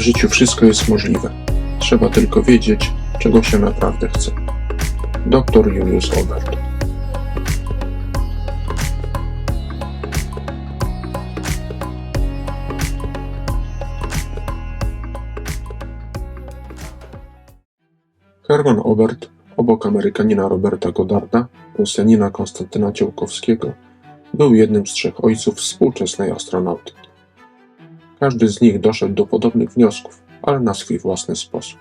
W życiu wszystko jest możliwe. Trzeba tylko wiedzieć, czego się naprawdę chce. Dr Julius Obert. Herman Obert, obok Amerykanina Roberta Godarda, Rosjanina Konstantyna Ciołkowskiego, był jednym z trzech ojców współczesnej astronautyki. Każdy z nich doszedł do podobnych wniosków, ale na swój własny sposób.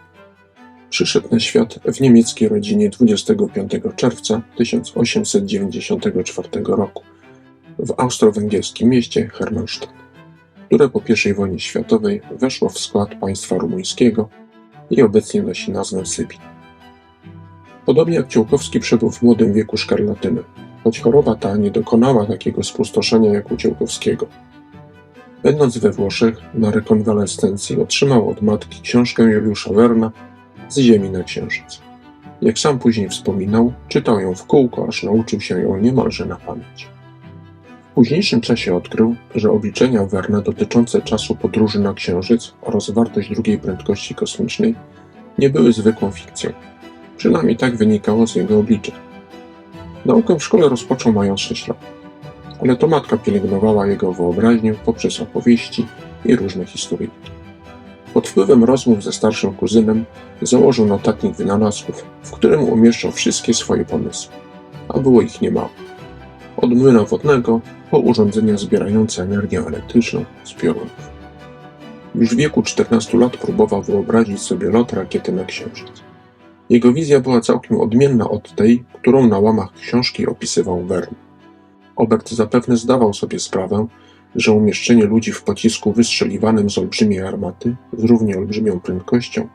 Przyszedł na świat w niemieckiej rodzinie 25 czerwca 1894 roku w austro-węgierskim mieście Hermannstadt, które po I wojnie światowej weszło w skład państwa rumuńskiego i obecnie nosi nazwę Sybin. Podobnie jak Ciołkowski przebył w młodym wieku szkarlatynę, choć choroba ta nie dokonała takiego spustoszenia jak u Ciołkowskiego. Będąc we Włoszech na rekonwalescencji otrzymał od matki książkę Juliusza Werna z ziemi na księżyc. Jak sam później wspominał, czytał ją w kółko, aż nauczył się ją niemalże na pamięć. W późniejszym czasie odkrył, że obliczenia Werna dotyczące czasu podróży na księżyc oraz wartość drugiej prędkości kosmicznej nie były zwykłą fikcją. Przynajmniej tak wynikało z jego obliczeń. Naukę w szkole rozpoczął mając 6 lat, ale to matka pielęgnowała jego wyobraźnię poprzez opowieści i różne historyjki. Pod wpływem rozmów ze starszym kuzynem założył notatnik wynalazków, w którym umieszczał wszystkie swoje pomysły, a było ich niemało. Od młyna wodnego po urządzenia zbierające energię elektryczną z piorunów. Już w wieku 14 lat próbował wyobrazić sobie lot rakiety na Księżyc. Jego wizja była całkiem odmienna od tej, którą na łamach książki opisywał Verne. Obert zapewne zdawał sobie sprawę, że umieszczenie ludzi w pocisku wystrzeliwanym z olbrzymiej armaty z równie olbrzymią prędkością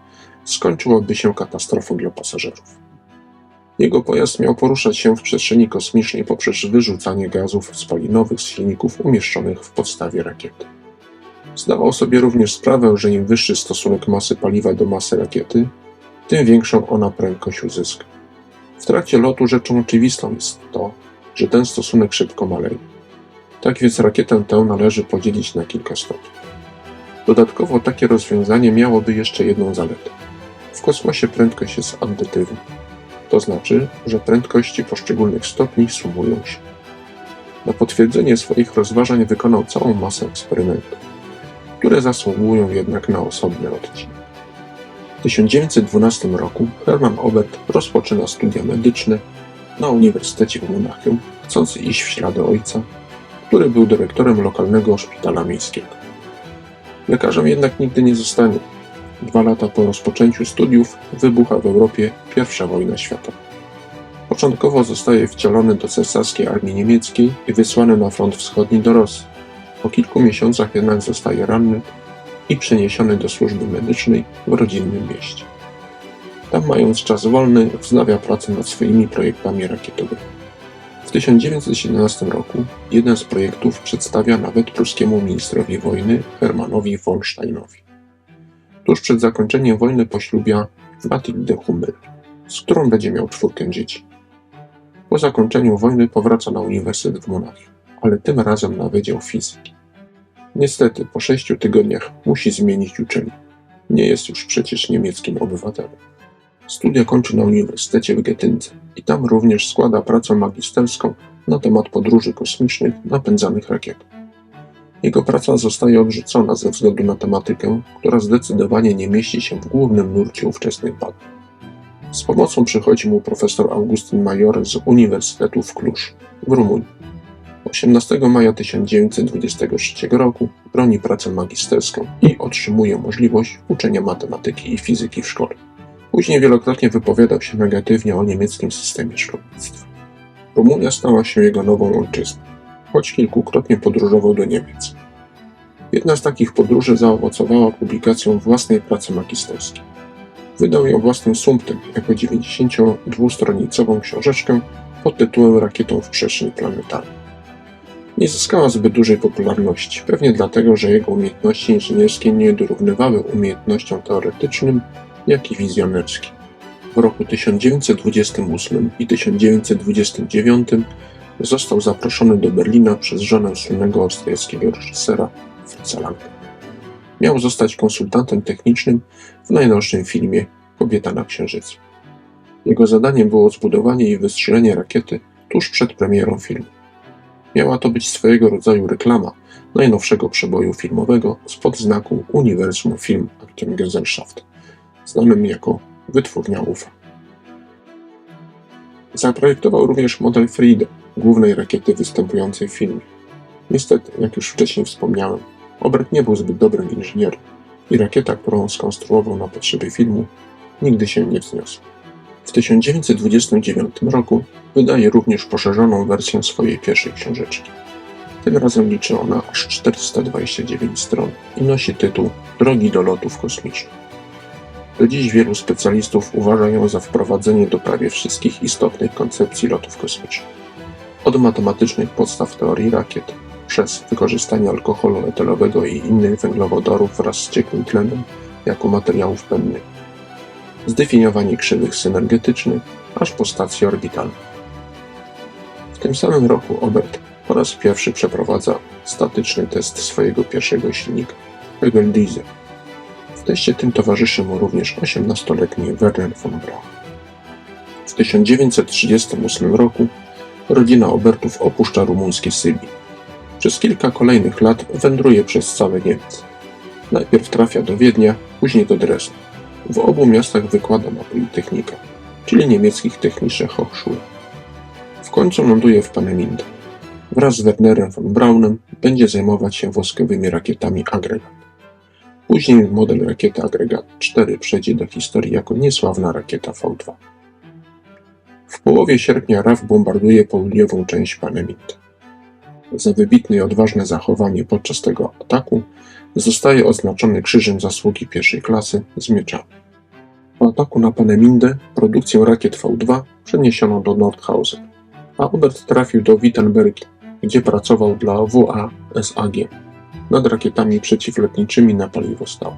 skończyłoby się katastrofą dla pasażerów. Jego pojazd miał poruszać się w przestrzeni kosmicznej poprzez wyrzucanie gazów spalinowych z silników umieszczonych w podstawie rakiety. Zdawał sobie również sprawę, że im wyższy stosunek masy paliwa do masy rakiety, tym większą ona prędkość uzyska. W trakcie lotu rzeczą oczywistą jest to, że ten stosunek szybko maleje. Tak więc rakietę tę należy podzielić na kilka stopni. Dodatkowo takie rozwiązanie miałoby jeszcze jedną zaletę. W kosmosie prędkość jest addytywna. To znaczy, że prędkości poszczególnych stopni sumują się. Na potwierdzenie swoich rozważań wykonał całą masę eksperymentów, które zasługują jednak na osobny odcinek. W 1912 roku Hermann Obert rozpoczyna studia medyczne na Uniwersytecie w Monachium, chcąc iść w ślady ojca, który był dyrektorem lokalnego szpitala miejskiego. Lekarzem jednak nigdy nie zostanie. Dwa lata po rozpoczęciu studiów wybucha w Europie I wojna światowa. Początkowo zostaje wcielony do cesarskiej armii niemieckiej i wysłany na front wschodni do Rosji. Po kilku miesiącach jednak zostaje ranny i przeniesiony do służby medycznej w rodzinnym mieście. Tam, mając czas wolny, wznawia pracę nad swoimi projektami rakietowymi. W 1917 roku jeden z projektów przedstawia nawet pruskiemu ministrowi wojny Hermanowi von Steinowi. Tuż przed zakończeniem wojny poślubia Matildę Hummel, z którą będzie miał czwórkę dzieci. Po zakończeniu wojny powraca na Uniwersytet w Monachium, ale tym razem na Wydział Fizyki. Niestety, po sześciu tygodniach musi zmienić uczelnię. Nie jest już przecież niemieckim obywatelem. Studia kończy na Uniwersytecie w Getyndze i tam również składa pracę magisterską na temat podróży kosmicznych napędzanych rakietą. Jego praca zostaje odrzucona ze względu na tematykę, która zdecydowanie nie mieści się w głównym nurcie ówczesnych badań. Z pomocą przychodzi mu profesor Augustyn Major z Uniwersytetu w Klusz w Rumunii. 18 maja 1923 roku broni pracę magisterską i otrzymuje możliwość uczenia matematyki i fizyki w szkole. Później wielokrotnie wypowiadał się negatywnie o niemieckim systemie szkolnictwa. Rumunia stała się jego nową ojczyzną, choć kilkukrotnie podróżował do Niemiec. Jedna z takich podróży zaowocowała publikacją własnej pracy magisterskiej. Wydał ją własnym sumptem jako 92-stronicową książeczkę pod tytułem Rakietą w przestrzeń planetarną. Nie zyskała zbyt dużej popularności, pewnie dlatego, że jego umiejętności inżynierskie nie dorównywały umiejętnościom teoretycznym, jak i wizjonerskim. W roku 1928 i 1929 został zaproszony do Berlina przez żonę słynnego austriackiego reżysera Fritza Lange. miał zostać konsultantem technicznym w najnowszym filmie Kobieta na Księżycu. Jego zadaniem było zbudowanie i wystrzelenie rakiety tuż przed premierą filmu. Miała to być swojego rodzaju reklama najnowszego przeboju filmowego spod znaku Uniwersum Film Gesellschaft, znanym jako Wytwórnia UFA. Zaprojektował również model Frida, głównej rakiety występującej w filmie. Niestety, jak już wcześniej wspomniałem, Obert nie był zbyt dobrym inżynierem i rakieta, którą skonstruował na potrzeby filmu, nigdy się nie wzniosła. W 1929 roku wydaje również poszerzoną wersję swojej pierwszej książeczki. Tym razem liczy ona aż 429 stron i nosi tytuł Drogi do lotów kosmicznych. Do dziś wielu specjalistów uważa ją za wprowadzenie do prawie wszystkich istotnych koncepcji lotów kosmicznych. Od matematycznych podstaw teorii rakiet, przez wykorzystanie alkoholu etylowego i innych węglowodorów wraz z ciekłym tlenem jako materiałów płynnych, zdefiniowanie krzywych synergetycznych, aż po stacje orbitalne. W tym samym roku Obert po raz pierwszy przeprowadza statyczny test swojego pierwszego silnika, Hegel Diesel. W teście tym towarzyszy mu również 18-letni Werner von Braun. W 1938 roku rodzina Obertów opuszcza rumuńskie Sybii. Przez kilka kolejnych lat wędruje przez całe Niemcy. Najpierw trafia do Wiednia, później do Dresdy. W obu miastach wykłada na Politechnika, czyli niemieckich Technische Hochschule. W końcu ląduje w Paneminde. Wraz z Wernerem von Braunem będzie zajmować się woskowymi rakietami Agregat. Później model rakiety Agregat 4 przejdzie do historii jako niesławna rakieta V2. W połowie sierpnia RAF bombarduje południową część Paneminde. Za wybitne i odważne zachowanie podczas tego ataku zostaje oznaczony Krzyżem Zasługi pierwszej klasy z mieczami. Po ataku na Panemindę produkcję rakiet V2 przeniesiono do Nordhausen, a Obert trafił do Wittenbergi, gdzie pracował dla WA-SAG nad rakietami przeciwlotniczymi na paliwo stałe.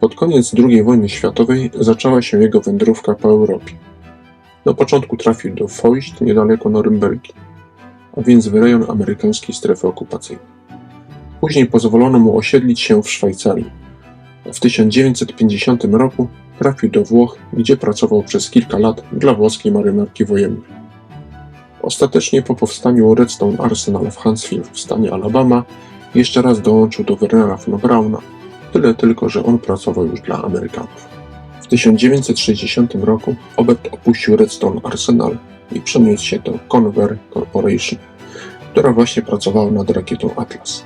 Pod koniec II wojny światowej zaczęła się jego wędrówka po Europie. Na początku trafił do Feucht niedaleko Norymbergi, a więc w rejon amerykańskiej strefy okupacyjnej. Później pozwolono mu osiedlić się w Szwajcarii. W 1950 roku trafił do Włoch, gdzie pracował przez kilka lat dla włoskiej marynarki wojennej. Ostatecznie po powstaniu Redstone Arsenal w Huntsville w stanie Alabama jeszcze raz dołączył do Wernera von Brauna, tyle tylko, że on pracował już dla Amerykanów. W 1960 roku Obert opuścił Redstone Arsenal i przeniósł się do Conver Corporation, która właśnie pracowała nad rakietą Atlas.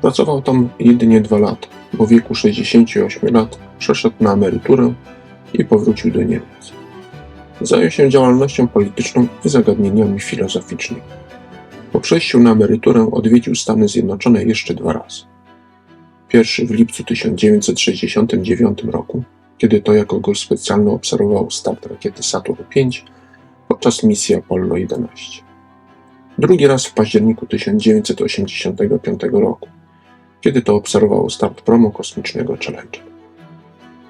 Pracował tam jedynie dwa lata, bo w wieku 68 lat przeszedł na emeryturę i powrócił do Niemiec. Zajął się działalnością polityczną i zagadnieniami filozoficznymi. Po przejściu na emeryturę odwiedził Stany Zjednoczone jeszcze dwa razy. Pierwszy w lipcu 1969 roku, kiedy to jako gość specjalny obserwował start rakiety Saturn V podczas misji Apollo 11. Drugi raz w październiku 1985 roku, kiedy to obserwował start promu kosmicznego Challenger.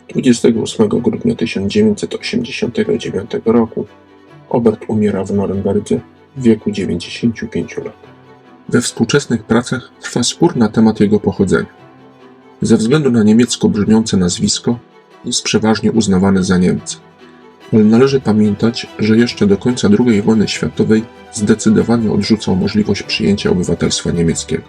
28 grudnia 1989 roku Obert umiera w Norymberdze w wieku 95 lat. We współczesnych pracach trwa spór na temat jego pochodzenia. Ze względu na niemiecko brzmiące nazwisko jest przeważnie uznawany za Niemca. Ale należy pamiętać, że jeszcze do końca II wojny światowej zdecydowanie odrzucał możliwość przyjęcia obywatelstwa niemieckiego.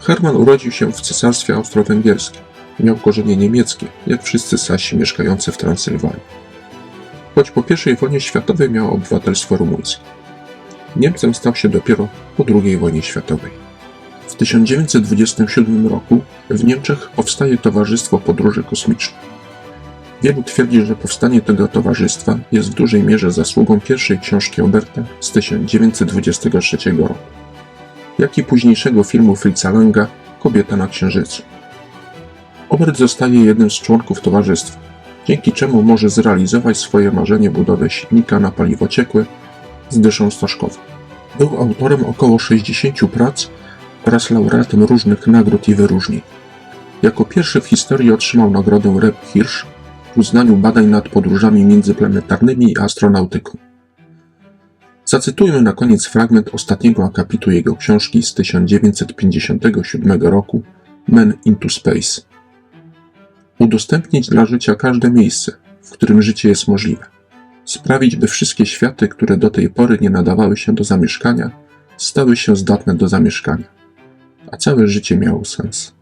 Hermann urodził się w Cesarstwie Austro-Węgierskim. Miał korzenie niemieckie, jak wszyscy Sasi mieszkający w Transylwanii. Choć po I wojnie światowej miał obywatelstwo rumuńskie. Niemcem stał się dopiero po II wojnie światowej. W 1927 roku w Niemczech powstaje Towarzystwo Podróży Kosmicznych. Wielu twierdzi, że powstanie tego towarzystwa jest w dużej mierze zasługą pierwszej książki Oberta z 1923 roku, jak i późniejszego filmu Fritza Langa Kobieta na Księżycu. Obert zostaje jednym z członków towarzystwa, dzięki czemu może zrealizować swoje marzenie budowy silnika na paliwo ciekłe z dyszą stożkową. Był autorem około 60 prac oraz laureatem różnych nagród i wyróżnień. Jako pierwszy w historii otrzymał nagrodę Reb Hirsch w uznaniu badań nad podróżami międzyplanetarnymi i astronautyką. Zacytujmy na koniec fragment ostatniego akapitu jego książki z 1957 roku Men into Space. Udostępnić dla życia każde miejsce, w którym życie jest możliwe. Sprawić, by wszystkie światy, które do tej pory nie nadawały się do zamieszkania, stały się zdatne do zamieszkania, a całe życie miało sens.